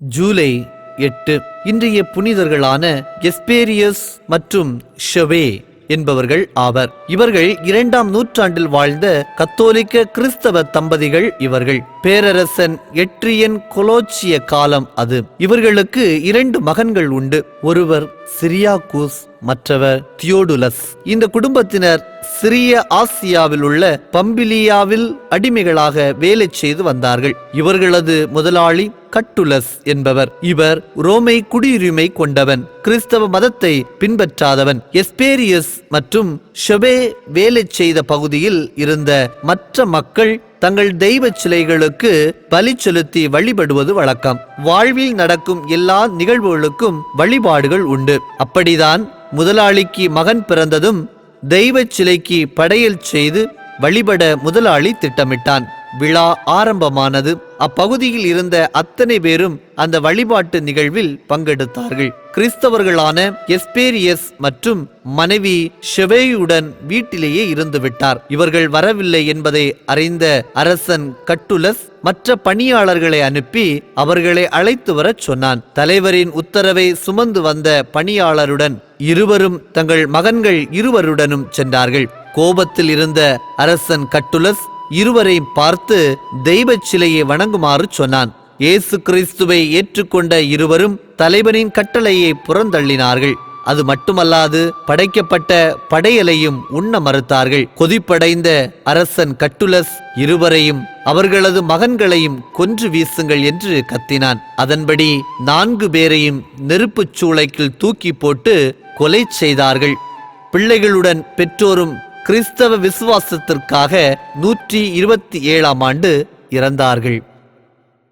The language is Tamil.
ஜூலை எட்டு. இன்றைய புனிதர்களான எஸ்பேரியஸ் மற்றும் ஷவே. என்பவர்கள் ஆவர். இவர்கள் இரண்டாம் நூற்றாண்டில் வாழ்ந்த கத்தோலிக்க கிறிஸ்தவ தம்பதிகள் இவர்கள். பேரரசன் எட்ரியன் கொலோச்சிய காலம் அது. இவர்களுக்கு இரண்டு மகன்கள் உண்டு. ஒருவர் சிரியாகூஸ் மற்றவர் தியோடுலஸ். இந்த குடும்பத்தினர் சிறிய ஆசியாவில் உள்ள பம்பிலியாவில் அடிமைகளாக வேலை செய்து வந்தார்கள். இவர்களது முதலாளி கட்டுலஸ் என்பவர். இவர் ரோமை குடியுரிமை கொண்டவன். கிறிஸ்தவ மதத்தை பின்பற்றாதவன். எஸ்பேரியஸ் மற்றும் ஷெபே வேலை செய்த பகுதியில் இருந்த மற்ற மக்கள் தங்கள் தெய்வ சிலைகளுக்கு பலி செலுத்தி வழிபடுவது வழக்கம். வாழ்வில் நடக்கும் எல்லா நிகழ்வுகளுக்கும் வழிபாடுகள் உண்டு. அப்படிதான் முதலாளிக்கு மகன் பிறந்ததும் தெய்வச் சிலைக்கு படையல் செய்து வழிபட முதலாளி திட்டமிட்டான். விழா ஆரம்பமானது. அப்பகுதியில் இருந்த அத்தனை பேரும் அந்த வழிபாட்டு நிகழ்வில் பங்கெடுத்தார்கள். கிறிஸ்தவர்களான எஸ்பேரியஸ் மற்றும் மனைவி ஷெவேயுடன் வீட்டிலேயே இருந்துவிட்டார். இவர்கள் வரவில்லை என்பதை அறிந்த அரசன் கட்டுலஸ் மற்ற பணியாளர்களை அனுப்பி அவர்களை அழைத்து வரச் சொன்னான். தலைவரின் உத்தரவை சுமந்து வந்த பணியாளருடன் இருவரும் தங்கள் மகன்கள் இருவருடனும் சென்றார்கள். கோபத்தில் இருந்த அரசன் கட்டுலஸ் இருவரையும் பார்த்து தெய்வ சிலையை வணங்குமாறு சொன்னான். இயேசு கிறிஸ்துவை ஏற்றுக்கொண்ட இருவரும் தலைவனின் கட்டளையை புறந்தள்ளினார்கள். அது மட்டுமல்லாது படைக்கப்பட்ட படையலையும் உண்ண மறுத்தார்கள். கொதிப்படைந்த அரசன் கட்டுலஸ் இருவரையும் அவர்களது மகன்களையும் கொன்று வீசுங்கள் என்று கத்தினான். அதன்படி நான்கு பேரையும் நெருப்புச் சூளைக்குள் தூக்கி போட்டு கொலை செய்தார்கள். பிள்ளைகளுடன் பெற்றோரும் கிறிஸ்தவ விசுவாசத்திற்காக நூற்றி இருபத்தி ஏழாம் ஆண்டு இறந்தார்கள்.